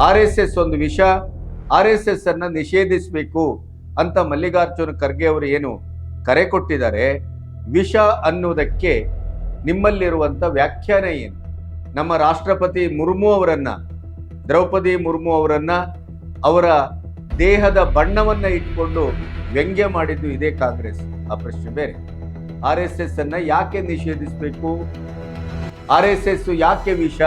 R S S ಒಂದು ವಿಷ, R S S ಅನ್ನ ನಿಷೇಧಿಸಬೇಕು ಅಂತ ಮಲ್ಲಿಕಾರ್ಜುನ ಖರ್ಗೆ ಅವರು ಏನು ಕರೆ ಕೊಟ್ಟಿದ್ದಾರೆ. ವಿಷ ಅನ್ನುವುದಕ್ಕೆ ನಿಮ್ಮಲ್ಲಿರುವಂತ ವ್ಯಾಖ್ಯಾನ ಏನು? ನಮ್ಮ ರಾಷ್ಟ್ರಪತಿ ಮುರ್ಮು ಅವರನ್ನು, ದ್ರೌಪದಿ ಮುರ್ಮು ಅವರನ್ನು, ಅವರ ದೇಹದ ಬಣ್ಣವನ್ನು ಇಟ್ಕೊಂಡು ವ್ಯಂಗ್ಯ ಮಾಡಿದ್ದು ಇದೇ ಕಾಂಗ್ರೆಸ್. ಆ ಪ್ರಶ್ನೆ ಬೇರೆ. ಆರ್ ಎಸ್ ಎಸ್ ಅನ್ನ ಯಾಕೆ ನಿಷೇಧಿಸಬೇಕು? ಆರ್ ಎಸ್ ಎಸ್ ಯಾಕೆ ವಿಷ?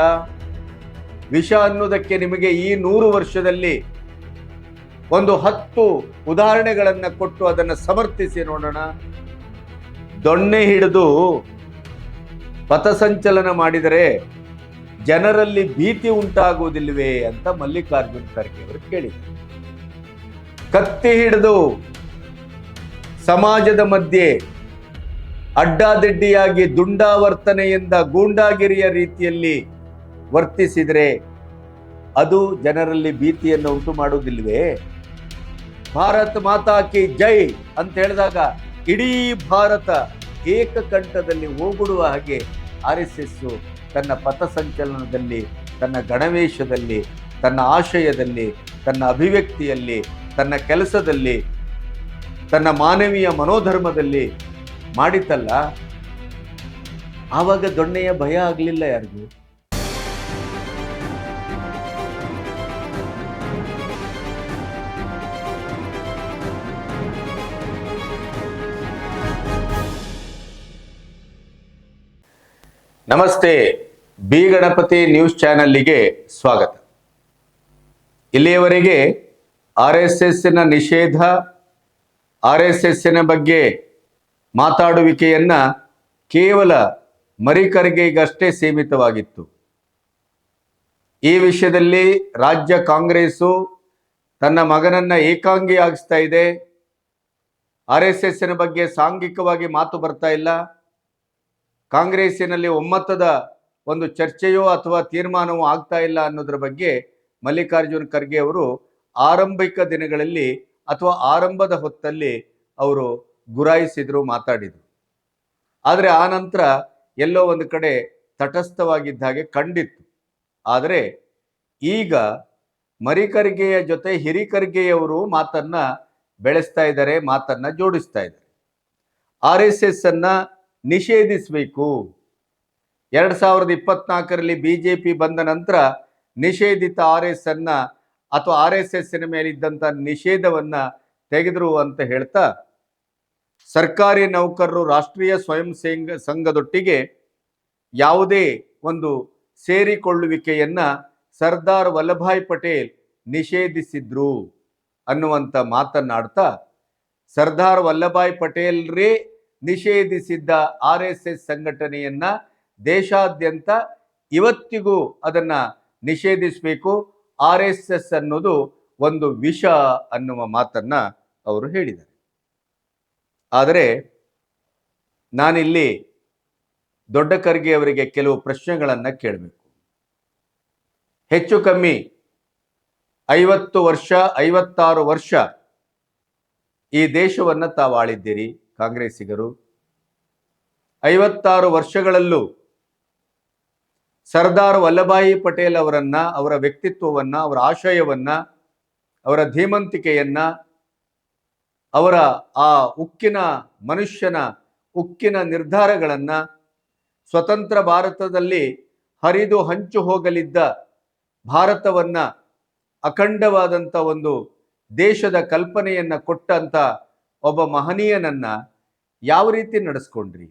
ವಿಷ ಅನ್ನೋದಕ್ಕೆ ನಿಮಗೆ ಈ ನೂರು ವರ್ಷದಲ್ಲಿ ಒಂದು ಹತ್ತು ಉದಾಹರಣೆಗಳನ್ನು ಕೊಟ್ಟು ಅದನ್ನು ಸಮರ್ಥಿಸಿ ನೋಡೋಣ. ದೊಣ್ಣೆ ಹಿಡಿದು ಪಥಸಂಚಲನ ಮಾಡಿದರೆ ಜನರಲ್ಲಿ ಭೀತಿ ಉಂಟಾಗುವುದಿಲ್ಲವೇ ಅಂತ ಮಲ್ಲಿಕಾರ್ಜುನ್ ಖರ್ಗೆ ಅವರು ಕತ್ತಿ ಹಿಡಿದು ಸಮಾಜದ ಮಧ್ಯೆ ಅಡ್ಡಾದಿಡ್ಡಿಯಾಗಿ ದುಂಡಾವರ್ತನೆಯಿಂದ ಗೂಂಡಾಗಿರಿಯ ರೀತಿಯಲ್ಲಿ ವರ್ತಿಸಿದರೆ ಅದು ಜನರಲ್ಲಿ ಭೀತಿಯನ್ನು ಉಂಟು ಮಾಡುವುದಿಲ್ಲವೇ ಭಾರತ್ ಮಾತಾ ಕಿ ಜೈ ಅಂತ ಹೇಳಿದಾಗ ಇಡೀ ಭಾರತ ಏಕಕಂಠದಲ್ಲಿ ಹೋಗುಡುವ ಹಾಗೆ ಆರ್ ಎಸ್ ಎಸ್ ತನ್ನ ಪಥಸಂಚಲನದಲ್ಲಿ ತನ್ನ ಗಣವೇಶದಲ್ಲಿ, ತನ್ನ ಆಶಯದಲ್ಲಿ, ತನ್ನ ಅಭಿವ್ಯಕ್ತಿಯಲ್ಲಿ, ತನ್ನ ಕೆಲಸದಲ್ಲಿ, ತನ್ನ ಮಾನವೀಯ ಮನೋಧರ್ಮದಲ್ಲಿ ಮಾಡಿತಲ್ಲ? ಆವಾಗ ದೊಣ್ಣೆಯ ಭಯ ಆಗಲಿಲ್ಲ ಯಾರಿಗೂ? ನಮಸ್ತೆ, ಬಿ ಗಣಪತಿ ನ್ಯೂಸ್ ಚಾನೆಲ್ಗೆ ಸ್ವಾಗತ. ಇಲ್ಲಿಯವರೆಗೆ ಆರ್ ಎಸ್ ಎಸ್ಸಿನ ನಿಷೇಧ, ಆರ್ ಎಸ್ ಎಸ್ಸಿನ ಬಗ್ಗೆ ಮಾತಾಡುವಿಕೆಯನ್ನ ಕೇವಲ ಮರಿಕರ್ಗೆಗಷ್ಟೇ ಸೀಮಿತವಾಗಿತ್ತು. ಈ ವಿಷಯದಲ್ಲಿ ರಾಜ್ಯ ಕಾಂಗ್ರೆಸ್ಸು ತನ್ನ ಮಗನನ್ನ ಏಕಾಂಗಿಯಾಗಿಸ್ತಾ ಇದೆ. ಆರ್ ಎಸ್ ಎಸ್ಸಿನ ಬಗ್ಗೆ ಸಾಂಘಿಕವಾಗಿ ಮಾತು ಬರ್ತಾ ಇಲ್ಲ. ಕಾಂಗ್ರೆಸ್ಸಿನಲ್ಲಿ ಒಮ್ಮತದ ಒಂದು ಚರ್ಚೆಯೋ ಅಥವಾ ತೀರ್ಮಾನವೋ ಆಗ್ತಾ ಇಲ್ಲ ಅನ್ನೋದ್ರ ಬಗ್ಗೆ ಮಲ್ಲಿಕಾರ್ಜುನ್ ಖರ್ಗೆ ಅವರು ಆರಂಭಿಕ ದಿನಗಳಲ್ಲಿ ಅಥವಾ ಆರಂಭದ ಹೊತ್ತಲ್ಲಿ ಅವರು ಗುರಾಯಿಸಿದ್ರು, ಮಾತಾಡಿದರು. ಆದರೆ ಆ ನಂತರ ಎಲ್ಲೋ ಒಂದು ಕಡೆ ತಟಸ್ಥವಾಗಿದ್ದ ಹಾಗೆ ಕಂಡಿತ್ತು. ಆದರೆ ಈಗ ಮರಿಕರ್ಗೆಯ ಜೊತೆ ಹಿರಿಕರ್ಗೆಯವರು ಮಾತನ್ನ ಬೆಳೆಸ್ತಾ ಇದ್ದಾರೆ, ಮಾತನ್ನ ಜೋಡಿಸ್ತಾ ಇದ್ದಾರೆ. ಆರ್ ಎಸ್ ಎಸ್ ಅನ್ನ ನಿಷೇಧಿಸಬೇಕು. ಎರಡು ಸಾವಿರದ ಇಪ್ಪತ್ನಾಲ್ಕರಲ್ಲಿ ಬಿಜೆಪಿ ಬಂದ ನಂತರ ನಿಷೇಧಿತ ಆರ್ ಎಸ್ ಅನ್ನ ಅಥವಾ ಆರ್ ಎಸ್ ಎಸ್ ಮೇಲಿದ್ದಂಥ ನಿಷೇಧವನ್ನ ತೆಗೆದ್ರು ಅಂತ ಹೇಳ್ತಾ, ಸರ್ಕಾರಿ ನೌಕರರು ರಾಷ್ಟ್ರೀಯ ಸ್ವಯಂ ಸೇಂಗ, ಸಂಘದೊಟ್ಟಿಗೆ ಯಾವುದೇ ಒಂದು ಸೇರಿಕೊಳ್ಳುವಿಕೆಯನ್ನ ಸರ್ದಾರ್ ವಲ್ಲಭಾಯ್ ಪಟೇಲ್ ನಿಷೇಧಿಸಿದ್ರು ಅನ್ನುವಂಥ ಮಾತನ್ನಾಡ್ತಾ, ಸರ್ದಾರ್ ವಲ್ಲಭಾಯ್ ಪಟೇಲ್ರೇ ನಿಷೇಧಿಸಿದ್ದ ಆರ್ ಎಸ್ ಎಸ್ ಸಂಘಟನೆಯನ್ನ ದೇಶಾದ್ಯಂತ ಇವತ್ತಿಗೂ ಅದನ್ನ ನಿಷೇಧಿಸಬೇಕು. ಆರ್ ಎಸ್ ಎಸ್ ಅನ್ನೋದು ಒಂದು ವಿಷ ಅನ್ನುವ ಮಾತನ್ನ ಅವರು ಹೇಳಿದ್ದಾರೆ. ಆದರೆ ನಾನಿಲ್ಲಿ ದೊಡ್ಡ ಖರ್ಗೆ ಅವರಿಗೆ ಕೆಲವು ಪ್ರಶ್ನೆಗಳನ್ನ ಕೇಳಬೇಕು. ಹೆಚ್ಚು ಕಮ್ಮಿ ಐವತ್ತು ವರ್ಷ, ಐವತ್ತಾರು ವರ್ಷ ಈ ದೇಶವನ್ನ ತಾವು ಆಳಿದ್ದೀರಿ. ಕಾಂಗ್ರೆಸ್ಸಿಗರು. ಐವತ್ತಾರು ವರ್ಷಗಳಲ್ಲೂ ಸರ್ದಾರ್ ವಲ್ಲಭಾಯಿ ಪಟೇಲ್ ಅವರನ್ನ, ಅವರ ವ್ಯಕ್ತಿತ್ವವನ್ನ, ಅವರ ಆಶಯವನ್ನ, ಅವರ ಧೀಮಂತಿಕೆಯನ್ನ, ಅವರ ಆ ಉಕ್ಕಿನ ಮನುಷ್ಯನ ಉಕ್ಕಿನ ನಿರ್ಧಾರಗಳನ್ನ ಸ್ವತಂತ್ರ ಭಾರತದಲ್ಲಿ ಹರಿದು ಹಂಚು ಹೋಗಲಿದ್ದ ಭಾರತವನ್ನ ಅಖಂಡವಾದಂಥ ಒಂದು ದೇಶದ ಕಲ್ಪನೆಯನ್ನ ಕೊಟ್ಟಂತ ಒಬ್ಬ ಮಹನೀಯನನ್ನ ಯಾವ ರೀತಿ ನಡೆಸ್ಕೊಂಡ್ರಿ?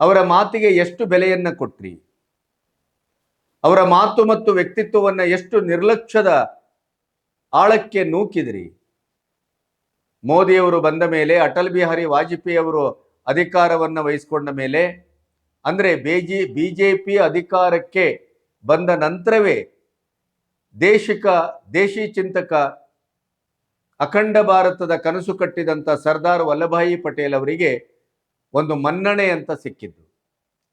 ಅವರ ಮಾತಿಗೆ ಎಷ್ಟು ಬೆಲೆಯನ್ನ ಕೊಟ್ರಿ? ಅವರ ಮಾತು ಮತ್ತು ವ್ಯಕ್ತಿತ್ವವನ್ನು ಎಷ್ಟು ನಿರ್ಲಕ್ಷ್ಯದ ಆಳಕ್ಕೆ ನೂಕಿದ್ರಿ? ಮೋದಿಯವರು ಬಂದ ಮೇಲೆ, ಅಟಲ್ ಬಿಹಾರಿ ವಾಜಪೇಯಿ ಅವರು ಅಧಿಕಾರವನ್ನ ವಹಿಸಿಕೊಂಡ ಮೇಲೆ, ಅಂದ್ರೆ ಬೇಜಿ, ಬಿಜೆಪಿ ಅಧಿಕಾರಕ್ಕೆ ಬಂದ ನಂತರವೇ ದೇಶಿಕ, ದೇಶಿ ಚಿಂತಕ ಅಖಂಡ ಭಾರತದ ಕನಸು ಕಟ್ಟಿದಂಥ ಸರ್ದಾರ್ ವಲ್ಲಭಾಯಿ ಪಟೇಲ್ ಅವರಿಗೆ ಒಂದು ಮನ್ನಣೆ ಅಂತ ಸಿಕ್ಕಿದ್ದು.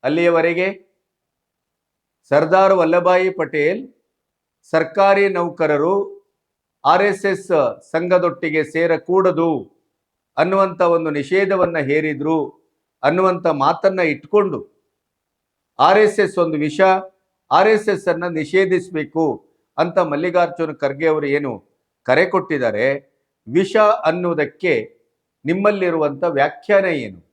ಅಲ್ಲಿಯವರೆಗೆ ಸರ್ದಾರ್ ವಲ್ಲಭಾಯಿ ಪಟೇಲ್, ಸರ್ಕಾರಿ ನೌಕರರು, ಆರ್ ಎಸ್ ಎಸ್ ಸಂಘದೊಟ್ಟಿಗೆ ಸೇರಕೂಡದು ಅನ್ನುವಂಥ ಒಂದು ನಿಷೇಧವನ್ನು ಹೇರಿದ್ರು ಅನ್ನುವಂಥ ಮಾತನ್ನು ಇಟ್ಕೊಂಡು ಆರ್ ಎಸ್ ಎಸ್ ಒಂದು ವಿಷ, ಆರ್ ಎಸ್ ಎಸ್ ಅನ್ನು ನಿಷೇಧಿಸಬೇಕು ಅಂತ ಮಲ್ಲಿಕಾರ್ಜುನ ಖರ್ಗೆ ಅವರು ಏನು ಕರೆ ಕೊಟ್ಟಿದ್ದಾರೆ. ವಿಷ ಅನ್ನುವುದಕ್ಕೆ ನಿಮ್ಮಲ್ಲಿರುವಂಥ ವ್ಯಾಖ್ಯಾನ ಏನು?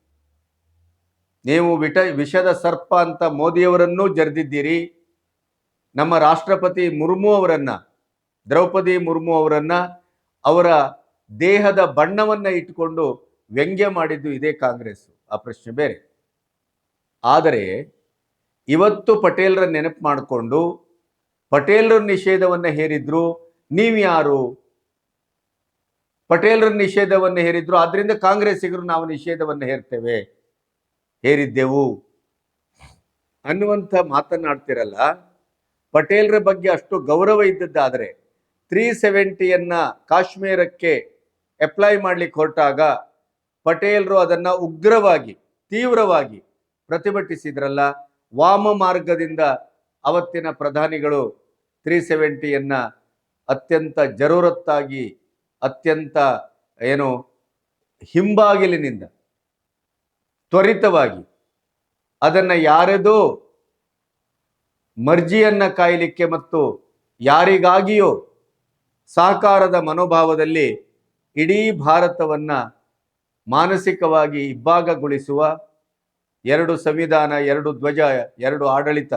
ನೀವು ವಿಟ, ವಿಷದ ಸರ್ಪ ಅಂತ ಮೋದಿಯವರನ್ನೂ ಜರೆದಿದ್ದೀರಿ. ನಮ್ಮ ರಾಷ್ಟ್ರಪತಿ ಮುರ್ಮು ಅವರನ್ನು, ದ್ರೌಪದಿ ಮುರ್ಮು ಅವರನ್ನು, ಅವರ ದೇಹದ ಬಣ್ಣವನ್ನು ಇಟ್ಟುಕೊಂಡು ವ್ಯಂಗ್ಯ ಮಾಡಿದ್ದು ಇದೇ ಕಾಂಗ್ರೆಸ್. ಆ ಪ್ರಶ್ನೆ ಬೇರೆ. ಆದರೆ ಇವತ್ತು ಪಟೇಲ್ರ ನೆನಪು ಮಾಡಿಕೊಂಡು, ಪಟೇಲ್ರ ನಿಷೇಧವನ್ನು ಹೇರಿದ್ರು ನೀವ್ಯಾರು? ಪಟೇಲ್ರ ನಿಷೇಧವನ್ನು ಹೇರಿದ್ರು ಆದ್ದರಿಂದ ಕಾಂಗ್ರೆಸ್ಸಿಗರು ನಾವು ನಿಷೇಧವನ್ನು ಹೇರ್ತೇವೆ. ಹೇರಿದ್ದೆವು. ಅನ್ನುವಂಥ ಮಾತನಾಡ್ತಿರಲ್ಲ ಪಟೇಲ್ರ ಬಗ್ಗೆ ಅಷ್ಟು ಗೌರವ ಇದ್ದದ್ದಾದರೆ ತ್ರೀ ಸೆವೆಂಟಿಯನ್ನು ಕಾಶ್ಮೀರಕ್ಕೆ ಅಪ್ಲೈ ಮಾಡಲಿಕ್ಕೆ ಹೊರಟಾಗ ಪಟೇಲ್ರು ಅದನ್ನು ಉಗ್ರವಾಗಿ, ತೀವ್ರವಾಗಿ ಪ್ರತಿಭಟಿಸಿದ್ರಲ್ಲ, ವಾಮ ಮಾರ್ಗದಿಂದ ಅವತ್ತಿನ ಪ್ರಧಾನಿಗಳು ತ್ರೀ ಸೆವೆಂಟಿಯನ್ನ ಅತ್ಯಂತ ಜರೂರತ್ತಾಗಿ ಅತ್ಯಂತ ಏನು ಹಿಂಬಾಗಿಲಿನಿಂದ ತ್ವರಿತವಾಗಿ ಅದನ್ನ ಯಾರದೋ ಮರ್ಜಿಯನ್ನ ಕಾಯಲಿಕ್ಕೆ ಮತ್ತು ಯಾರಿಗಾಗಿಯೋ ಸಾಕಾರದ ಮನೋಭಾವದಲ್ಲಿ ಇಡೀ ಭಾರತವನ್ನ ಮಾನಸಿಕವಾಗಿ ಇಬ್ಬಾಗಗೊಳಿಸುವ ಎರಡು ಸಂವಿಧಾನ, ಎರಡು ಧ್ವಜ, ಎರಡು ಆಡಳಿತ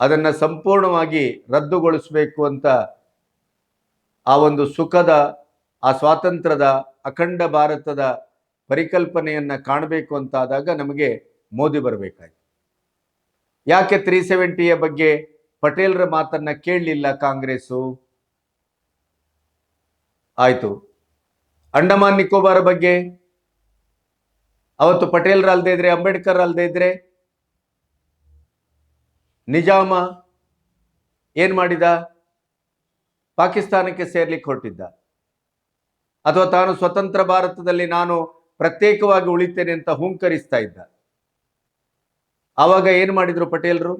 ಅದನ್ನ ಸಂಪೂರ್ಣವಾಗಿ ರದ್ದುಗೊಳಿಸಬೇಕು ಅಂತ ಆ ಒಂದು ಸುಖದ, ಆ ಸ್ವಾತಂತ್ರ್ಯದ ಅಖಂಡ ಭಾರತದ ಪರಿಕಲ್ಪನೆಯನ್ನ ಕಾಣಬೇಕು ಅಂತಾದಾಗ ನಮಗೆ ಮೋದಿ ಬರಬೇಕಾಯ್ತು. ಯಾಕೆ ತ್ರೀ ಸೆವೆಂಟಿಯ ಬಗ್ಗೆ ಪಟೇಲ್ರ ಮಾತನ್ನ ಕೇಳಲಿಲ್ಲ ಕಾಂಗ್ರೆಸ್ಸು? ಆಯಿತು. ಅಂಡಮಾನ್ ನಿಕೋಬಾರ್ ಬಗ್ಗೆ? ಅವತ್ತು ಪಟೇಲ್ರ ಅಲ್ಲದೆ ಇದ್ರೆ, ಅಂಬೇಡ್ಕರ್ ಅಲ್ಲದೆ ಇದ್ರೆ? ನಿಜಾಮ? ಏನ್ ಮಾಡಿದ? ಪಾಕಿಸ್ತಾನಕ್ಕೆ ಸೇರ್ಲಿಕ್ಕೆ ಹೊರಟಿದ್ದ. ಅಥವಾ ತಾನು ಸ್ವತಂತ್ರ ಭಾರತದಲ್ಲಿ ನಾನು ಪ್ರತ್ಯೇಕವಾಗಿ ಉಳಿತೇನೆ ಅಂತ ಹುಂಕರಿಸ್ತಾ ಇದ್ದ. ಆವಾಗ ಏನು ಮಾಡಿದ್ರು ಪಟೇಲ್ರು?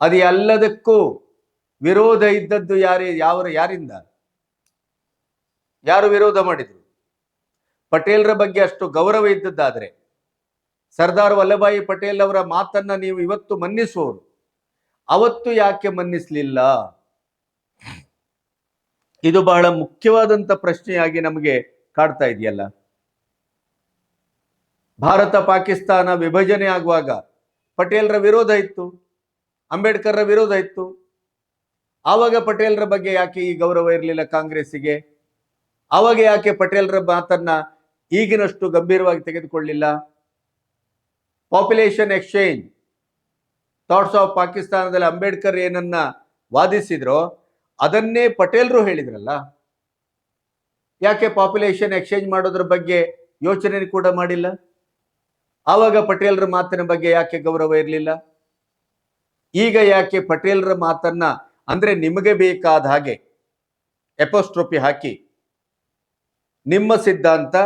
ಅದು ಎಲ್ಲದಕ್ಕೂ ವಿರೋಧ ಇದ್ದದ್ದು ಯಾರೇ ಯಾವ ಯಾರಿಂದ? ಯಾರು ವಿರೋಧ ಮಾಡಿದ್ರು? ಪಟೇಲ್ರ ಬಗ್ಗೆ ಅಷ್ಟು ಗೌರವ ಇದ್ದದ್ದಾದರೆ ಸರ್ದಾರ್ ವಲ್ಲಭಾಯಿ ಪಟೇಲ್ ಅವರ ಮಾತನ್ನ ನೀವು ಇವತ್ತು ಮನ್ನಿಸುವವರು ಅವತ್ತು ಯಾಕೆ ಮನ್ನಿಸ್ಲಿಲ್ಲ? ಇದು ಬಹಳ ಮುಖ್ಯವಾದಂತ ಪ್ರಶ್ನೆಯಾಗಿ ನಮಗೆ ಕಾಡ್ತಾ ಇದೆಯಲ್ಲ. ಭಾರತ ಪಾಕಿಸ್ತಾನ ವಿಭಜನೆ ಆಗುವಾಗ ಪಟೇಲ್ರ ವಿರೋಧ ಇತ್ತು, ಅಂಬೇಡ್ಕರ್ರ ವಿರೋಧ ಇತ್ತು. ಆವಾಗ ಪಟೇಲ್ರ ಬಗ್ಗೆ ಯಾಕೆ ಈ ಗೌರವ ಇರಲಿಲ್ಲ ಕಾಂಗ್ರೆಸ್ಸಿಗೆ? ಆವಾಗ ಯಾಕೆ ಪಟೇಲ್ರ ಮಾತನ್ನ ಈಗಿನಷ್ಟು ಗಂಭೀರವಾಗಿ ತೆಗೆದುಕೊಳ್ಳಿಲ್ಲ? ಪಾಪ್ಯುಲೇಷನ್ ಎಕ್ಸ್ಚೇಂಜ್ ಥಾಟ್ಸ್ ಆಫ್ ಪಾಕಿಸ್ತಾನದಲ್ಲಿ ಅಂಬೇಡ್ಕರ್ ಏನನ್ನ ವಾದಿಸಿದ್ರೋ ಅದನ್ನೇ ಪಟೇಲ್ರು ಹೇಳಿದ್ರಲ್ಲ? ಯಾಕೆ ಪಾಪ್ಯುಲೇಷನ್ ಎಕ್ಸ್ಚೇಂಜ್ ಮಾಡೋದ್ರ ಬಗ್ಗೆ ಯೋಚನೆ ಕೂಡ ಮಾಡಿಲ್ಲ? ಆವಾಗ ಪಟೇಲ್ರ ಮಾತಿನ ಬಗ್ಗೆ ಯಾಕೆ ಗೌರವ ಇರಲಿಲ್ಲ? ಈಗ ಯಾಕೆ ಪಟೇಲ್ರ ಮಾತನ್ನ ಅಂದ್ರೆ ನಿಮಗೆ ಬೇಕಾದ ಹಾಗೆ ಎಪೋಸ್ಟ್ರೋಪಿ ಹಾಕಿ, ನಿಮ್ಮ ಸಿದ್ಧಾಂತ,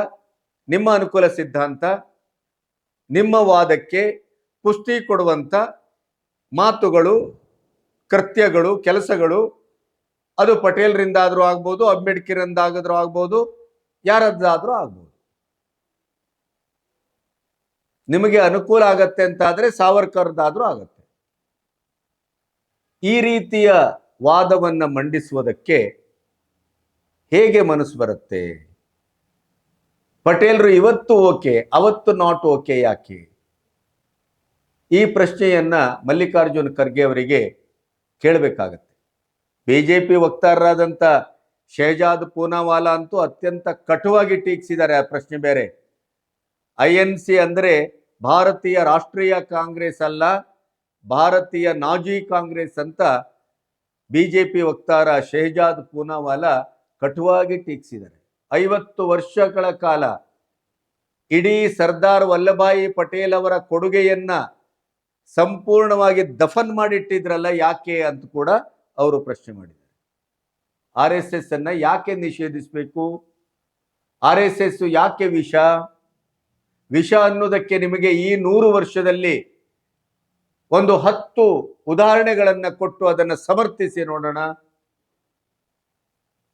ನಿಮ್ಮ ಅನುಕೂಲ ಸಿದ್ಧಾಂತ, ನಿಮ್ಮ ವಾದಕ್ಕೆ ಪುಷ್ಟಿ ಕೊಡುವಂತ ಮಾತುಗಳು, ಕೃತ್ಯಗಳು, ಕೆಲಸಗಳು ಅದು ಪಟೇಲ್ರಿಂದಾದ್ರೂ ಆಗ್ಬೋದು ಅಂಬೇಡ್ಕರಿಂದಾದ್ರೂ ಆಗ್ಬೋದು, ಯಾರದ್ದಾದ್ರೂ ಆಗ್ಬೋದು. ನಿಮಗೆ ಅನುಕೂಲ ಆಗತ್ತೆ ಸಾವರ್ಕರ್ ಸಾವರ್ಕರ್ದಾದ್ರೂ ಆಗತ್ತೆ. ಈ ರೀತಿಯ ವಾದವನ್ನು ಮಂಡಿಸುವುದಕ್ಕೆ ಹೇಗೆ ಮನಸ್ಸು ಬರುತ್ತೆ? ಪಟೇಲ್ರು ಇವತ್ತು ಓಕೆ, ಅವತ್ತು ನಾಟ್ ಓಕೆ ಯಾಕೆ? ಈ ಪ್ರಶ್ನೆಯನ್ನ ಮಲ್ಲಿಕಾರ್ಜುನ್ ಖರ್ಗೆ ಅವರಿಗೆ ಕೇಳಬೇಕಾಗತ್ತೆ. ಬಿಜೆಪಿ ವಕ್ತಾರರಾದಂಥ ಶೇಜಾದ್ ಪೂನಾವಾಲಾ ಅಂತೂ ಅತ್ಯಂತ ಕಟುವಾಗಿ ಟೀಕಿಸಿದ್ದಾರೆ ಆ ಪ್ರಶ್ನೆ ಬೇರೆ. ಐ ಎನ್ ಸಿ ಅಂದರೆ ಭಾರತೀಯ ರಾಷ್ಟ್ರೀಯ ಕಾಂಗ್ರೆಸ್ ಅಲ್ಲ, ಭಾರತೀಯ ನಾಜಿ ಕಾಂಗ್ರೆಸ್ ಅಂತ ಬಿ ಜೆ ಪಿ ವಕ್ತಾರ ಶೆಹಜಾದ್ ಪೂನಾವಾಲಾ ಕಟುವಾಗಿ ಟೀಕಿಸಿದ್ದಾರೆ. ಐವತ್ತು ವರ್ಷಗಳ ಕಾಲ ಇಡೀ ಸರ್ದಾರ್ ವಲ್ಲಭಾಯಿ ಪಟೇಲ್ ಅವರ ಕೊಡುಗೆಯನ್ನ ಸಂಪೂರ್ಣವಾಗಿ ದಫನ್ ಮಾಡಿಟ್ಟಿದ್ರಲ್ಲ ಯಾಕೆ ಅಂತ ಕೂಡ ಅವರು ಪ್ರಶ್ನೆ ಮಾಡಿದ್ದಾರೆ. ಆರ್ ಎಸ್ ಎಸ್ ಅನ್ನ ಯಾಕೆ ನಿಷೇಧಿಸಬೇಕು? ಆರ್ ಎಸ್ ಎಸ್ ಯಾಕೆ ವಿಷ? ವಿಷ ಅನ್ನೋದಕ್ಕೆ ನಿಮಗೆ ಈ ನೂರು ವರ್ಷದಲ್ಲಿ ಒಂದು ಹತ್ತು ಉದಾಹರಣೆಗಳನ್ನ ಕೊಟ್ಟು ಅದನ್ನು ಸಮರ್ಥಿಸಿ ನೋಡೋಣ.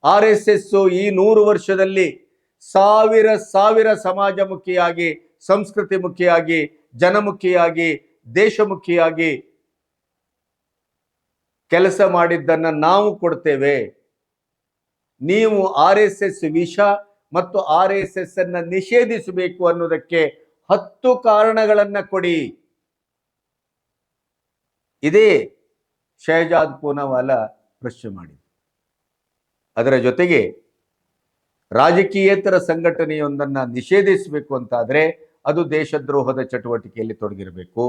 ಆರ್ ಎಸ್ ಎಸ್ ಈ ನೂರು ವರ್ಷದಲ್ಲಿ ಸಾವಿರ ಸಾವಿರ ಸಮಾಜಮುಖಿಯಾಗಿ ಸಂಸ್ಕೃತಿ ಮುಖಿಯಾಗಿ ಜನಮುಖಿಯಾಗಿ, ದೇಶಮುಖಿಯಾಗಿ ಕೆಲಸ ಮಾಡಿದ್ದನ್ನು ನಾವು ಕೊಡ್ತೇವೆ. ನೀವು ಆರ್ ಎಸ್ ಎಸ್ ವಿಷ ಮತ್ತು ಆರ್ ಎಸ್ ಎಸ್ ಅನ್ನ ನಿಷೇಧಿಸಬೇಕು ಅನ್ನೋದಕ್ಕೆ ಹತ್ತು ಕಾರಣಗಳನ್ನು ಕೊಡಿ. ಇದೇ ಶಹಜಾದ್ ಪೂನವಾಲ ಪ್ರಶ್ನೆ ಮಾಡಿದ್ರು ಅದರ ಜೊತೆಗೆ ರಾಜಕೀಯೇತರ ಸಂಘಟನೆಯೊಂದನ್ನ ನಿಷೇಧಿಸಬೇಕು ಅಂತಾದರೆ ಅದು ದೇಶದ್ರೋಹದ ಚಟುವಟಿಕೆಯಲ್ಲಿ ತೊಡಗಿರಬೇಕು.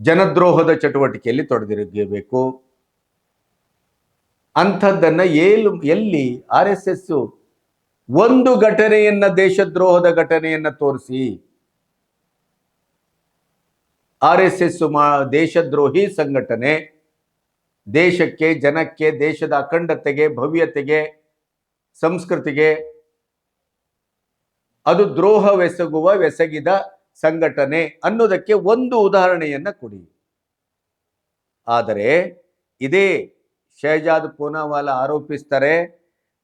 ಜನದ್ರೋಹದ ಚಟುವಟಿಕೆಯಲ್ಲಿ ತೊಡಗಿರಬೇಕು. ಅಂಥದ್ದನ್ನು ಏಲು ಎಲ್ಲಿ ಆರ್ ಎಸ್ ಎಸ್ ಒಂದು ಘಟನೆಯನ್ನ ದೇಶದ್ರೋಹದ ಘಟನೆಯನ್ನ ತೋರಿಸಿ. ಆರ್ ಎಸ್ ಎಸ್ ಮಾ, ದೇಶದ್ರೋಹಿ ಸಂಘಟನೆ ದೇಶಕ್ಕೆ, ಜನಕ್ಕೆ, ದೇಶದ ಅಖಂಡತೆಗೆ, ಭವ್ಯತೆಗೆ, ಸಂಸ್ಕೃತಿಗೆ ಅದು ದ್ರೋಹವೆಸಗುವ ಬೆಸಗಿದ ಸಂಘಟನೆ ಅನ್ನೋದಕ್ಕೆ ಒಂದು ಉದಾಹರಣೆಯನ್ನ ಕೊಡಿ. ಆದರೆ ಇದೇ Shahzad Poonawalla ಆರೋಪಿಸ್ತಾರೆ,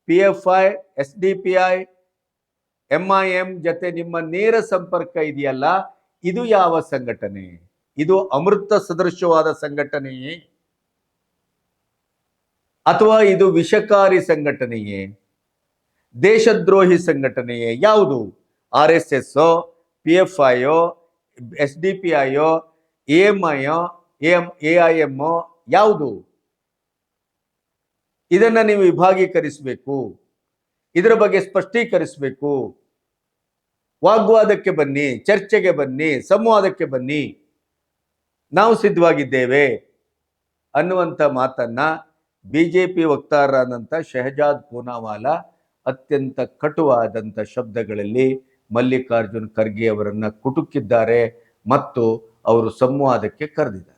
P F I, S D P I, M I M ಜೊತೆ ನಿಮ್ಮ ನೇರ ಸಂಪರ್ಕ ಇದೆಯಲ್ಲ, ಇದು ಯಾವ ಸಂಘಟನೆ? ಇದು ಅಮೃತ ಸದೃಶವಾದ ಸಂಘಟನೆಯೇ? ಅಥವಾ ಇದು ವಿಷಕಾರಿ ಸಂಘಟನೆಯೇ? ದೇಶದ್ರೋಹಿ ಸಂಘಟನೆಯೇ? ಯಾವುದು? R S S P F ಐಯೋ S D P ಐಯೋ ಎ ಎಂ ಐಯೋ ಎಂ ಎ ಐ ಎಂ ಯಾವುದು? ಇದನ್ನು ನೀವು ವಿಭಾಗೀಕರಿಸಬೇಕು. ಇದರ ಬಗ್ಗೆ ಸ್ಪಷ್ಟೀಕರಿಸಬೇಕು. ವಾಗ್ವಾದಕ್ಕೆ ಬನ್ನಿ, ಚರ್ಚೆಗೆ ಬನ್ನಿ, ಸಂವಾದಕ್ಕೆ ಬನ್ನಿ. ನಾವು ಸಿದ್ಧವಾಗಿದ್ದೇವೆ ಅನ್ನುವಂಥ ಮಾತನ್ನ ಪಿ ವಕ್ತಾರರಾದಂಥ ಶಹಜಾದ್ ಪೂನಾವಾಲಾ ಅತ್ಯಂತ ಕಟುವಾದಂಥ ಶಬ್ದಗಳಲ್ಲಿ ಮಲ್ಲಿಕಾರ್ಜುನ್ ಖರ್ಗೆ ಅವರನ್ನ ಕುಟುಕಿದ್ದಾರೆ ಮತ್ತು ಅವರು ಸಂವಾದಕ್ಕೆ ಕರೆದಿದ್ದಾರೆ.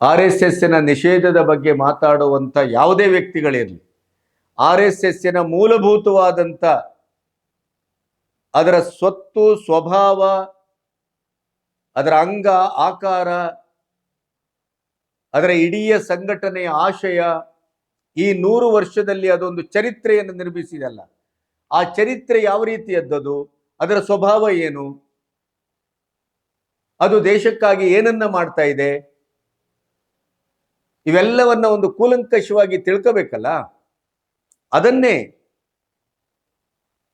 ಆರ್ ಎಸ್ ಎಸ್ಸಿನ ನಿಷೇಧದ ಬಗ್ಗೆ ಮಾತಾಡುವಂಥ ಯಾವುದೇ ವ್ಯಕ್ತಿಗಳಿರಲಿ, ಆರ್ ಎಸ್ ಎಸ್ಸಿನ ಮೂಲಭೂತವಾದಂಥ ಅದರ ಸ್ವತ್ತು, ಸ್ವಭಾವ, ಅದರ ಅಂಗ, ಆಕಾರ, ಅದರ ಇಡೀ ಸಂಘಟನೆಯ ಆಶಯ ಈ ನೂರು ವರ್ಷದಲ್ಲಿ ಅದೊಂದು ಚರಿತ್ರೆಯನ್ನು ನಿರ್ಮಿಸಿದಲ್ಲ. ಆ ಚರಿತ್ರೆ ಯಾವ ರೀತಿಯದ್ದದು? ಅದರ ಸ್ವಭಾವ ಏನು? ಅದು ದೇಶಕ್ಕಾಗಿ ಏನನ್ನ ಮಾಡ್ತಾ ಇದೆ? ಇವೆಲ್ಲವನ್ನ ಒಂದು ಕೂಲಂಕಷವಾಗಿ ತಿಳ್ಕೋಬೇಕಲ್ಲ? ಅದನ್ನೇ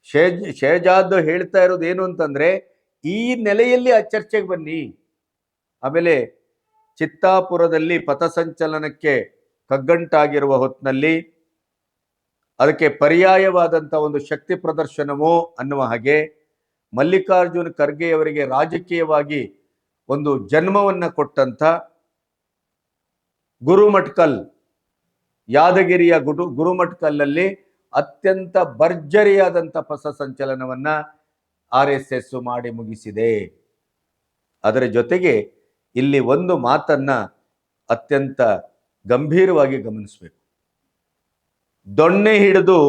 ಶೇಜ್, ಶೇಜಾದ್ ಹೇಳ್ತಾ ಇರೋದು ಏನು ಅಂತಂದ್ರೆ, ಈ ನೆಲೆಯಲ್ಲಿ ಆ ಚರ್ಚೆಗೆ ಬನ್ನಿ. ಆಮೇಲೆ ಚಿತ್ತಾಪುರದಲ್ಲಿ ಪಥಸಂಚಲನಕ್ಕೆ ಕಗ್ಗಂಟಾಗಿರುವ ಹೊತ್ತಿನಲ್ಲಿ ಅದಕ್ಕೆ ಪರ್ಯಾಯವಾದಂಥ ಒಂದು ಶಕ್ತಿ ಪ್ರದರ್ಶನವೋ ಅನ್ನುವ ಹಾಗೆ ಮಲ್ಲಿಕಾರ್ಜುನ್ ಖರ್ಗೆಯವರಿಗೆ ರಾಜಕೀಯವಾಗಿ ಒಂದು ಜನ್ಮವನ್ನ ಕೊಟ್ಟಂತ ಗುರುಮಟ್ಕಲ್, ಯಾದಗಿರಿಯ ಗುಡು ಗುರುಮಠಕಲ್ಲಲ್ಲಿ ಅತ್ಯಂತ ಭರ್ಜರಿಯಾದಂಥ ಪಸ ಸಂಚಲನವನ್ನ ಆರ್ ಎಸ್ ಎಸ್ ಮಾಡಿ ಮುಗಿಸಿದೆ. ಅದರ ಜೊತೆಗೆ ಇಲ್ಲಿ ಒಂದು ಮಾತನ್ನ ಅತ್ಯಂತ ಗಂಭೀರವಾಗಿ ಗಮನಿಸಬೇಕು. ದೊಣ್ಣೆ ಹಿಡಿದು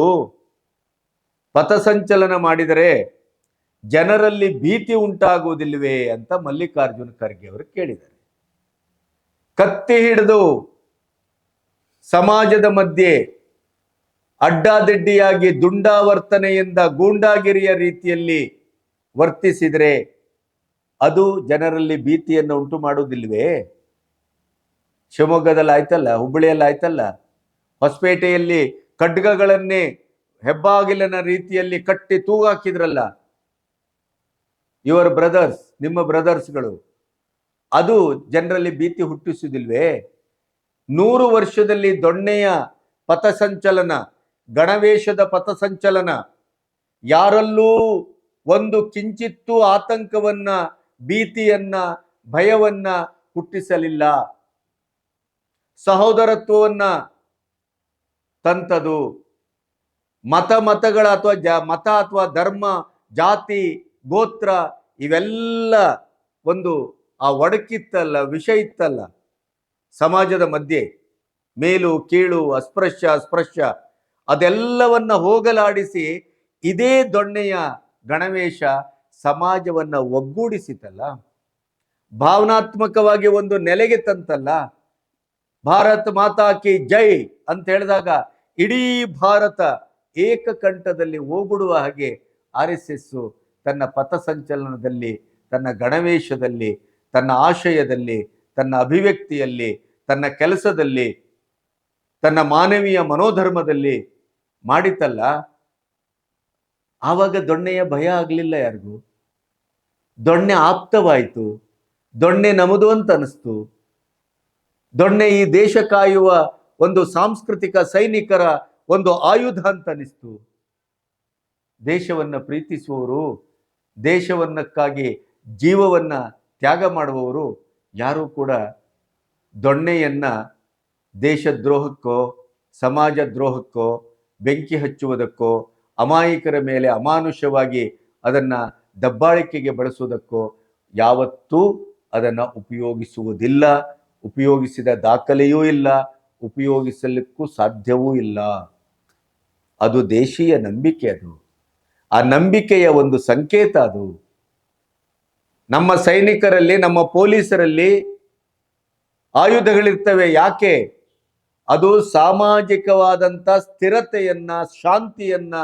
ಪಥಸಂಚಲನ ಮಾಡಿದರೆ ಜನರಲ್ಲಿ ಭೀತಿ ಉಂಟಾಗುವುದಿಲ್ವೇ ಅಂತ ಮಲ್ಲಿಕಾರ್ಜುನ ಖರ್ಗೆ ಅವರು ಕೇಳಿದ್ದಾರೆ. ಕತ್ತಿ ಹಿಡಿದು ಸಮಾಜದ ಮಧ್ಯೆ ಅಡ್ಡಾದಿಡ್ಡಿಯಾಗಿ ದುಂಡಾವರ್ತನೆಯಿಂದ ಗೂಂಡಾಗಿರಿಯ ರೀತಿಯಲ್ಲಿ ವರ್ತಿಸಿದರೆ ಅದು ಜನರಲ್ಲಿ ಭೀತಿಯನ್ನು ಉಂಟು ಮಾಡುವುದಿಲ್ವೇ ಶಿವಮೊಗ್ಗದಲ್ಲಿ ಆಯ್ತಲ್ಲ, ಹುಬ್ಬಳ್ಳಿಯಲ್ಲಿ ಆಯ್ತಲ್ಲ? ಹೊಸಪೇಟೆಯಲ್ಲಿ ಖಡ್ಗಗಳನ್ನೇ ಹೆಬ್ಬಾಗಿಲಿನ ರೀತಿಯಲ್ಲಿ ಕಟ್ಟಿ ತೂಗಾಕಿದ್ರಲ್ಲ ಯುವರ್ ಬ್ರದರ್ಸ್ ನಿಮ್ಮ ಬ್ರದರ್ಸ್ಗಳು ಅದು ಜನರಲ್ಲಿ ಭೀತಿ ಹುಟ್ಟಿಸುವುದಿಲ್ವೇ? ನೂರು ವರ್ಷದಲ್ಲಿ ದೊಣ್ಣೆಯ ಪಥಸಂಚಲನ, ಗಣವೇಶದ ಪಥಸಂಚಲನ, ಯಾರಲ್ಲೂ ಒಂದು ಕಿಂಚಿತ್ತೂ ಆತಂಕವನ್ನ, ಭೀತಿಯನ್ನ, ಭಯವನ್ನ ಹುಟ್ಟಿಸಲಿಲ್ಲ. ಸಹೋದರತ್ವವನ್ನ ತಂತದು. ಮತ ಮತಗಳ ಅಥವಾ ಜ, ಮತ ಅಥವಾ ಧರ್ಮ, ಜಾತಿ, ಗೋತ್ರ ಇವೆಲ್ಲ ಒಂದು ಆ ಒಡಕಿತ್ತಲ್ಲ, ವಿಷ ಇತ್ತಲ್ಲ ಸಮಾಜದ ಮಧ್ಯೆ. ಮೇಲು, ಕೀಳು, ಅಸ್ಪೃಶ್ಯ ಅಸ್ಪೃಶ್ಯ ಅದೆಲ್ಲವನ್ನ ಹೋಗಲಾಡಿಸಿ ಇದೇ ದೊಣ್ಣೆಯ ಗಣವೇಶ ಸಮಾಜವನ್ನ ಒಗ್ಗೂಡಿಸಿತಲ್ಲ ಭಾವನಾತ್ಮಕವಾಗಿ ಒಂದು ನೆಲೆಗೆ ತಂತಲ್ಲ. ಭಾರತ್ ಮಾತಾ ಕಿ ಜೈ ಅಂತ ಹೇಳಿದಾಗ ಇಡೀ ಭಾರತ ಏಕಕಂಠದಲ್ಲಿ ಹೋಗಿಡುವ ಹಾಗೆ ಆರ್ ಎಸ್ ಎಸ್ ತನ್ನ ಪಥಸಂಚಲನದಲ್ಲಿ ತನ್ನ ಗಣವೇಶದಲ್ಲಿ, ತನ್ನ ಆಶಯದಲ್ಲಿ, ತನ್ನ ಅಭಿವ್ಯಕ್ತಿಯಲ್ಲಿ, ತನ್ನ ಕೆಲಸದಲ್ಲಿ, ತನ್ನ ಮಾನವೀಯ ಮನೋಧರ್ಮದಲ್ಲಿ ಮಾಡಿತಲ್ಲ. ಆವಾಗ ದೊಣ್ಣೆಯ ಭಯ ಆಗಲಿಲ್ಲ ಯಾರಿಗೂ? ದೊಣ್ಣೆ ಆಪ್ತವಾಯಿತು, ದೊಣ್ಣೆ ನಮದು ಅಂತ ಅನಿಸ್ತು. ದೊಣ್ಣೆ ಈ ದೇಶ ಕಾಯುವ ಒಂದು ಸಾಂಸ್ಕೃತಿಕ ಸೈನಿಕರ ಒಂದು ಆಯುಧ ಅಂತ ಅನಿಸ್ತು ದೇಶವನ್ನು ಪ್ರೀತಿಸುವವರು, ದೇಶವನ್ನಕ್ಕಾಗಿ ಜೀವವನ್ನು ತ್ಯಾಗ ಮಾಡುವವರು ಯಾರೂ ಕೂಡ ದೊಣ್ಣೆಯನ್ನ ದೇಶದ್ರೋಹಕ್ಕೋ ಸಮಾಜ ದ್ರೋಹಕ್ಕೋ ಬೆಂಕಿ ಹಚ್ಚುವುದಕ್ಕೋ, ಅಮಾಯಕರ ಮೇಲೆ ಅಮಾನುಷವಾಗಿ ಅದನ್ನು ದಬ್ಬಾಳಿಕೆಗೆ ಬಳಸುವುದಕ್ಕೋ ಯಾವತ್ತೂ ಅದನ್ನು ಉಪಯೋಗಿಸುವುದಿಲ್ಲ. ಉಪಯೋಗಿಸಿದ ದಾಖಲೆಯೂ ಇಲ್ಲ, ಉಪಯೋಗಿಸಲಿಕ್ಕೂ ಸಾಧ್ಯವೂ ಇಲ್ಲ. ಅದು ದೇಶೀಯ ನಂಬಿಕೆ ಅದು. ಆ ನಂಬಿಕೆಯ ಒಂದು ಸಂಕೇತ ಅದು. ನಮ್ಮ ಸೈನಿಕರಲ್ಲಿ, ನಮ್ಮ ಪೊಲೀಸರಲ್ಲಿ ಆಯುಧಗಳಿರ್ತವೆ ಯಾಕೆ? ಅದು ಸಾಮಾಜಿಕವಾದಂತ ಸ್ಥಿರತೆಯನ್ನ, ಶಾಂತಿಯನ್ನ,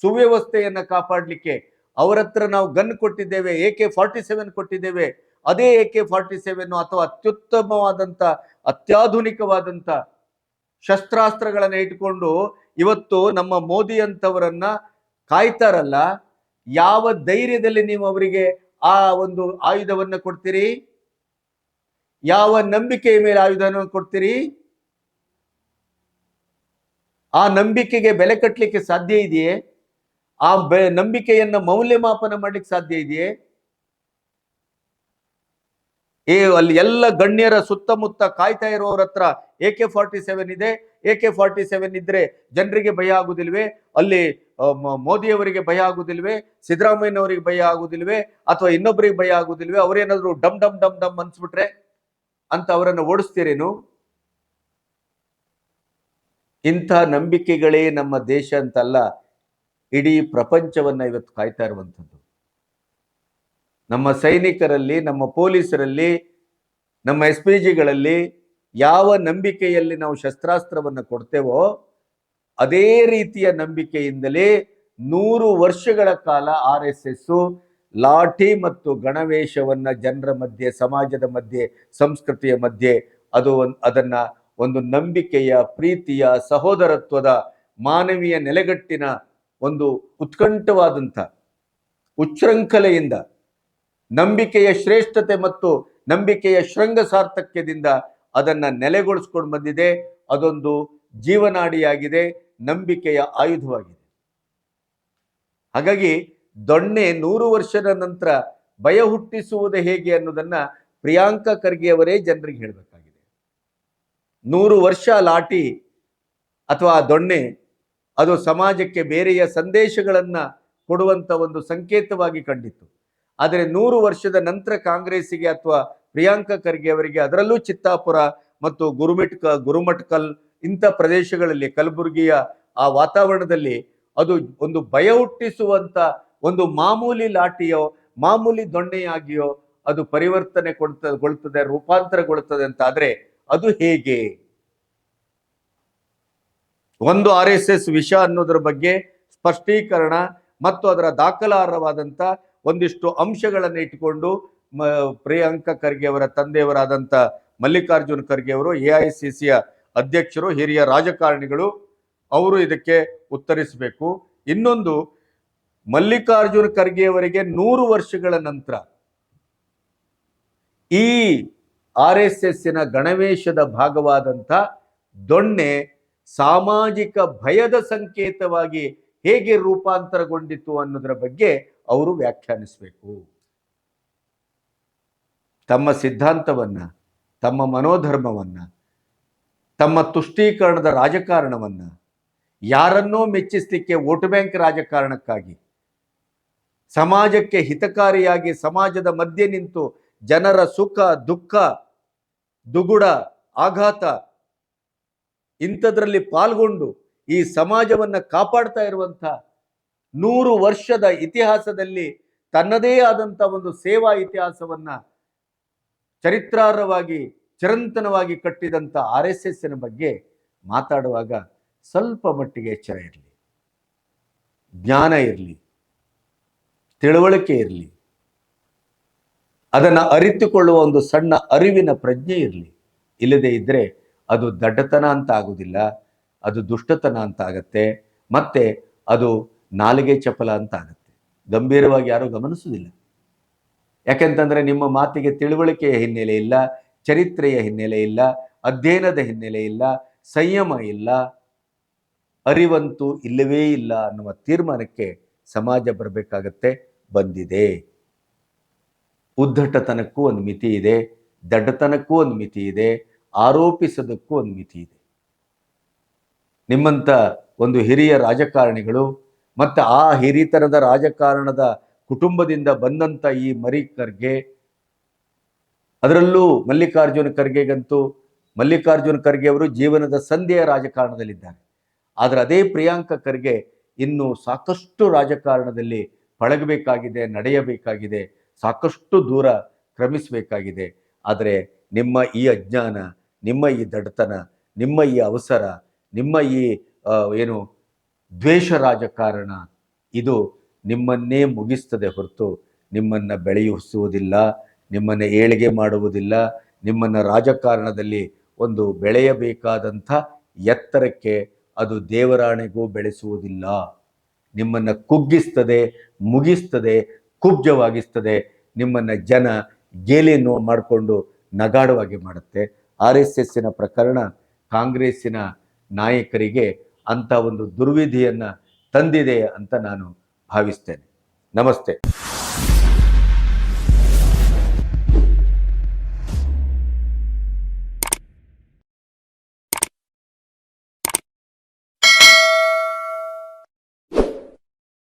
ಸುವ್ಯವಸ್ಥೆಯನ್ನ ಕಾಪಾಡಲಿಕ್ಕೆ. ಅವರತ್ರ ನಾವು ಗನ್ ಕೊಟ್ಟಿದ್ದೇವೆ ಎ ಕೆ ಫಾರ್ಟಿ ಸೆವೆನ್ ಕೊಟ್ಟಿದ್ದೇವೆ? ಅದೇ ಎ ಕೆ ಫಾರ್ಟಿ ಸೆವೆನ್ ಅಥವಾ ಅತ್ಯುತ್ತಮವಾದಂಥ ಅತ್ಯಾಧುನಿಕವಾದಂತ ಶಸ್ತ್ರಾಸ್ತ್ರಗಳನ್ನು ಇಟ್ಕೊಂಡು ಇವತ್ತು ನಮ್ಮ ಮೋದಿ ಅಂತವರನ್ನ ಕಾಯ್ತಾರಲ್ಲ, ಯಾವ ಧೈರ್ಯದಲ್ಲಿ ನೀವು ಅವರಿಗೆ ಆ ಒಂದು ಆಯುಧವನ್ನು ಕೊಡ್ತೀರಿ? ಯಾವ ನಂಬಿಕೆಯ ಮೇಲೆ ಆಯುಧವನ್ನು ಕೊಡ್ತೀರಿ? ಆ ನಂಬಿಕೆಗೆ ಬೆಲೆ ಕಟ್ಟಲಿಕ್ಕೆ ಸಾಧ್ಯ ಇದೆಯೇ? ಆ ನಂಬಿಕೆಯನ್ನ ಮೌಲ್ಯಮಾಪನ ಮಾಡ್ಲಿಕ್ಕೆ ಸಾಧ್ಯ ಇದೆಯೇ? ಏ, ಅಲ್ಲಿ ಎಲ್ಲ ಗಣ್ಯರ ಸುತ್ತಮುತ್ತ ಕಾಯ್ತಾ ಇರೋರ ಹತ್ರ ಎ ಕೆ ಫಾರ್ಟಿ ಸೆವೆನ್ ಇದೆ. ಎ ಕೆ ಫಾರ್ಟಿ ಸೆವೆನ್ ಇದ್ರೆ ಜನರಿಗೆ ಭಯ ಆಗುದಿಲ್ವೇ? ಅಲ್ಲಿ ಮೋದಿಯವರಿಗೆ ಭಯ ಆಗುದಿಲ್ವೇ? ಸಿದ್ದರಾಮಯ್ಯನವರಿಗೆ ಭಯ ಆಗುದಿಲ್ವೇ? ಅಥವಾ ಇನ್ನೊಬ್ಬರಿಗೆ ಭಯ ಆಗುದಿಲ್ವೇ? ಅವರೇನಾದ್ರು ಡಮ್ ಡಮ್ ಡಮ್ ಡಮ್ ಅನ್ಸ್ಬಿಟ್ರೆ ಅಂತ ಅವರನ್ನು ಓಡಿಸ್ತೀರೇನು? ಇಂಥ ನಂಬಿಕೆಗಳೇ ನಮ್ಮ ದೇಶ ಅಂತಲ್ಲ, ಇಡೀ ಪ್ರಪಂಚವನ್ನ ಇವತ್ತು ಕಾಯ್ತಾ ಇರುವಂಥದ್ದು. ನಮ್ಮ ಸೈನಿಕರಲ್ಲಿ, ನಮ್ಮ ಪೊಲೀಸರಲ್ಲಿ, ನಮ್ಮ ಎಸ್ ಪಿ ಜಿಗಳಲ್ಲಿ ಯಾವ ನಂಬಿಕೆಯಲ್ಲಿ ನಾವು ಶಸ್ತ್ರಾಸ್ತ್ರವನ್ನು ಕೊಡ್ತೇವೋ ಅದೇ ರೀತಿಯ ನಂಬಿಕೆಯಿಂದಲೇ ನೂರು ವರ್ಷಗಳ ಕಾಲ ಆರ್ ಎಸ್ ಎಸ್, ಲಾಠಿ ಮತ್ತು ಗಣವೇಶವನ್ನ ಜನರ ಮಧ್ಯೆ, ಸಮಾಜದ ಮಧ್ಯೆ, ಸಂಸ್ಕೃತಿಯ ಮಧ್ಯೆ, ಅದು ಒಂದು, ಅದನ್ನ ಒಂದು ನಂಬಿಕೆಯ, ಪ್ರೀತಿಯ, ಸಹೋದರತ್ವದ, ಮಾನವೀಯ ನೆಲೆಗಟ್ಟಿನ ಒಂದು ಉತ್ಕಂಠವಾದಂಥ, ಉಚ್ಛೃಂಖಲೆಯಿಂದ ನಂಬಿಕೆಯ ಶ್ರೇಷ್ಠತೆ ಮತ್ತು ನಂಬಿಕೆಯ ಶೃಂಗ ಸಾರ್ಥಕ್ಯದಿಂದ ಅದನ್ನು ನೆಲೆಗೊಳಿಸ್ಕೊಂಡು ಬಂದಿದೆ. ಅದೊಂದು ಜೀವನಾಡಿಯಾಗಿದೆ, ನಂಬಿಕೆಯ ಆಯುಧವಾಗಿದೆ. ಹಾಗಾಗಿ ದೊಣ್ಣೆ ನೂರು ವರ್ಷದ ನಂತರ ಭಯ ಹುಟ್ಟಿಸುವುದು ಹೇಗೆ ಅನ್ನೋದನ್ನ ಪ್ರಿಯಾಂಕಾ ಖರ್ಗೆಯವರೇ ಜನರಿಗೆ ಹೇಳಬೇಕಾಗಿದೆ. ನೂರು ವರ್ಷ ಲಾಟಿ ಅಥವಾ ದೊಣ್ಣೆ, ಅದು ಸಮಾಜಕ್ಕೆ ಬೇರೆಯ ಸಂದೇಶಗಳನ್ನು ಕೊಡುವಂತ ಒಂದು ಸಂಕೇತವಾಗಿ ಕಂಡಿತ್ತು. ಆದರೆ ನೂರು ವರ್ಷದ ನಂತರ ಕಾಂಗ್ರೆಸ್ಸಿಗೆ ಅಥವಾ ಪ್ರಿಯಾಂಕಾ ಖರ್ಗೆ ಅವರಿಗೆ ಅದರಲ್ಲೂ ಚಿತ್ತಾಪುರ ಮತ್ತು ಗುರುಮಿಟ್ಕ, ಗುರುಮಟ್ಕಲ್ ಇಂಥ ಪ್ರದೇಶಗಳಲ್ಲಿ, ಕಲಬುರಗಿಯ ಆ ವಾತಾವರಣದಲ್ಲಿ ಅದು ಒಂದು ಭಯ ಹುಟ್ಟಿಸುವಂತ ಒಂದು ಮಾಮೂಲಿ ಲಾಠಿಯೋ, ಮಾಮೂಲಿ ದೊಣ್ಣೆಯಾಗಿಯೋ ಅದು ಪರಿವರ್ತನೆ ಕೊಡ್ತದೆ ರೂಪಾಂತರಗೊಳ್ಳುತ್ತದೆ ಅಂತ ಆದ್ರೆ ಅದು ಹೇಗೆ? ಒಂದು ಆರ್ ಎಸ್ ಎಸ್ ವಿಷ ಅನ್ನೋದ್ರ ಬಗ್ಗೆ ಸ್ಪಷ್ಟೀಕರಣ ಮತ್ತು ಅದರ ದಾಖಲಾರ್ಹವಾದಂತ ಒಂದಿಷ್ಟು ಅಂಶಗಳನ್ನು ಇಟ್ಟುಕೊಂಡು ಮ, ಪ್ರಿಯಾಂಕ ಖರ್ಗೆ ಅವರ ತಂದೆಯವರಾದಂಥ ಮಲ್ಲಿಕಾರ್ಜುನ್ ಖರ್ಗೆ ಅವರು ಎ ಐ ಸಿ ಸಿಯ ಅಧ್ಯಕ್ಷರು, ಹಿರಿಯ ರಾಜಕಾರಣಿಗಳು, ಅವರು ಇದಕ್ಕೆ ಉತ್ತರಿಸಬೇಕು. ಇನ್ನೊಂದು, ಮಲ್ಲಿಕಾರ್ಜುನ ಖರ್ಗೆ ಅವರಿಗೆ ನೂರು ವರ್ಷಗಳ ನಂತರ ಈ ಆರ್ ಎಸ್ ಎಸ್ಸಿನ ಗಣವೇಶದ ಭಾಗವಾದಂಥ ದೊಣ್ಣೆ ಸಾಮಾಜಿಕ ಭಯದ ಸಂಕೇತವಾಗಿ ಹೇಗೆ ರೂಪಾಂತರಗೊಂಡಿತು ಅನ್ನೋದರ ಬಗ್ಗೆ ಅವರು ವ್ಯಾಖ್ಯಾನಿಸಬೇಕು. ತಮ್ಮ ಸಿದ್ಧಾಂತವನ್ನ, ತಮ್ಮ ಮನೋಧರ್ಮವನ್ನ, ತಮ್ಮ ತುಷ್ಟೀಕರಣದ ರಾಜಕಾರಣವನ್ನ, ಯಾರನ್ನೋ ಮೆಚ್ಚಿಸಲಿಕ್ಕೆ ವೋಟ್ ಬ್ಯಾಂಕ್ ರಾಜಕಾರಣಕ್ಕಾಗಿ, ಸಮಾಜಕ್ಕೆ ಹಿತಕಾರಿಯಾಗಿ ಸಮಾಜದ ಮಧ್ಯೆ ನಿಂತು ಜನರ ಸುಖ, ದುಃಖ, ದುಗುಡ, ಆಘಾತ ಇಂಥದ್ರಲ್ಲಿ ಪಾಲ್ಗೊಂಡು ಈ ಸಮಾಜವನ್ನು ಕಾಪಾಡ್ತಾ ಇರುವಂಥ ನೂರು ವರ್ಷದ ಇತಿಹಾಸದಲ್ಲಿ ತನ್ನದೇ ಆದಂಥ ಒಂದು ಸೇವಾ ಇತಿಹಾಸವನ್ನ ಚರಿತ್ರಾರ್ಹವಾಗಿ, ಚಿರಂತನವಾಗಿ ಕಟ್ಟಿದಂಥ ಆರ್ ಎಸ್ ಎಸ್ಸಿನ ಬಗ್ಗೆ ಮಾತಾಡುವಾಗ ಸ್ವಲ್ಪ ಮಟ್ಟಿಗೆ ಎಚ್ಚರ ಇರಲಿ. ಜ್ಞಾನ ಇರಲಿ. ತಿಳುವಳಿಕೆ ಇರಲಿ. ಅದನ್ನು ಅರಿತುಕೊಳ್ಳುವ ಒಂದು ಸಣ್ಣ ಅರಿವಿನ ಪ್ರಜ್ಞೆ ಇರಲಿ. ಇಲ್ಲದೆ ಇದ್ದರೆ ಅದು ದಡ್ಡತನ ಅಂತ ಆಗುವುದಿಲ್ಲ ಅದು ದುಷ್ಟತನ ಅಂತ ಆಗತ್ತೆ ಮತ್ತೆ ಅದು ನಾಲಿಗೆ ಚಪಲ ಅಂತ ಆಗುತ್ತೆ ಗಂಭೀರವಾಗಿ ಯಾರೂ ಗಮನಿಸುವುದಿಲ್ಲ. ಯಾಕೆಂತಂದರೆ ನಿಮ್ಮ ಮಾತಿಗೆ ತಿಳುವಳಿಕೆಯ ಹಿನ್ನೆಲೆ ಇಲ್ಲ, ಚರಿತ್ರೆಯ ಹಿನ್ನೆಲೆ ಇಲ್ಲ, ಅಧ್ಯಯನದ ಹಿನ್ನೆಲೆ ಇಲ್ಲ, ಸಂಯಮ ಇಲ್ಲ, ಅರಿವಂತೂ ಇಲ್ಲವೇ ಇಲ್ಲ ಅನ್ನುವ ತೀರ್ಮಾನಕ್ಕೆ ಸಮಾಜ ಬರಬೇಕಾಗತ್ತೆ, ಬಂದಿದೆ. ಉದ್ದಟತನಕ್ಕೂ ಒಂದು ಮಿತಿ ಇದೆ, ದಡ್ಡತನಕ್ಕೂ ಒಂದು ಮಿತಿ ಇದೆ, ಆರೋಪಿಸೋದಕ್ಕೂ ಒಂದು ಮಿತಿ ಇದೆ. ನಿಮ್ಮಂಥ ಒಂದು ಹಿರಿಯ ರಾಜಕಾರಣಿಗಳು ಮತ್ತು ಆ ಹಿರಿತನದ ರಾಜಕಾರಣದ ಕುಟುಂಬದಿಂದ ಬಂದಂಥ ಈ ಮರಿ ಖರ್ಗೆ, ಅದರಲ್ಲೂ ಮಲ್ಲಿಕಾರ್ಜುನ ಖರ್ಗೆಗಂತೂ ಮಲ್ಲಿಕಾರ್ಜುನ ಖರ್ಗೆ ಅವರು ಜೀವನದ ಸಂಧಿಯ ರಾಜಕಾರಣದಲ್ಲಿದ್ದಾರೆ. ಆದರೆ ಅದೇ ಪ್ರಿಯಾಂಕ ಖರ್ಗೆ ಇನ್ನು ಸಾಕಷ್ಟು ರಾಜಕಾರಣದಲ್ಲಿ ಪಳಗಬೇಕಾಗಿದೆ, ನಡೆಯಬೇಕಾಗಿದೆ, ಸಾಕಷ್ಟು ದೂರ ಕ್ರಮಿಸಬೇಕಾಗಿದೆ. ಆದರೆ ನಿಮ್ಮ ಈ ಅಜ್ಞಾನ, ನಿಮ್ಮ ಈ ದಡತನ, ನಿಮ್ಮ ಈ ಅವಸರ ನಿಮ್ಮ ಈ ಏನು ದ್ವೇಷ ರಾಜಕಾರಣ, ಇದು ನಿಮ್ಮನ್ನೇ ಮುಗಿಸ್ತದೆ ಹೊರತು ನಿಮ್ಮನ್ನು ಬೆಳೆಯಿಸುವುದಿಲ್ಲ, ನಿಮ್ಮನ್ನು ಏಳಿಗೆ ಮಾಡುವುದಿಲ್ಲ, ನಿಮ್ಮನ್ನು ರಾಜಕಾರಣದಲ್ಲಿ ಒಂದು ಬೆಳೆಯಬೇಕಾದಂಥ ಎತ್ತರಕ್ಕೆ ಅದು ದೇವರಾಣೆಗೂ ಬೆಳೆಸುವುದಿಲ್ಲ. ನಿಮ್ಮನ್ನು ಕುಗ್ಗಿಸ್ತದೆ, ಮುಗಿಸ್ತದೆ, ಕುಬ್ಜವಾಗಿಸ್ತದೆ, ನಿಮ್ಮನ್ನು ಜನ ಗೇಲಿಯನ್ನು ಮಾಡಿಕೊಂಡು ನಗಾಡುವಾಗಿ ಮಾಡುತ್ತೆ. ಆರ್ ಎಸ್ ಎಸ್ಸಿನ ಪ್ರಕರಣ, ಕಾಂಗ್ರೆಸ್ಸಿನ ನಾಯಕರಿಗೆ ಅಂಥ ಒಂದು ದುರ್ವಿಧಿಯನ್ನು ತಂದಿದೆ ಅಂತ ನಾನು ಭಾವಿಸ್ತೇನೆ. ನಮಸ್ತೆ.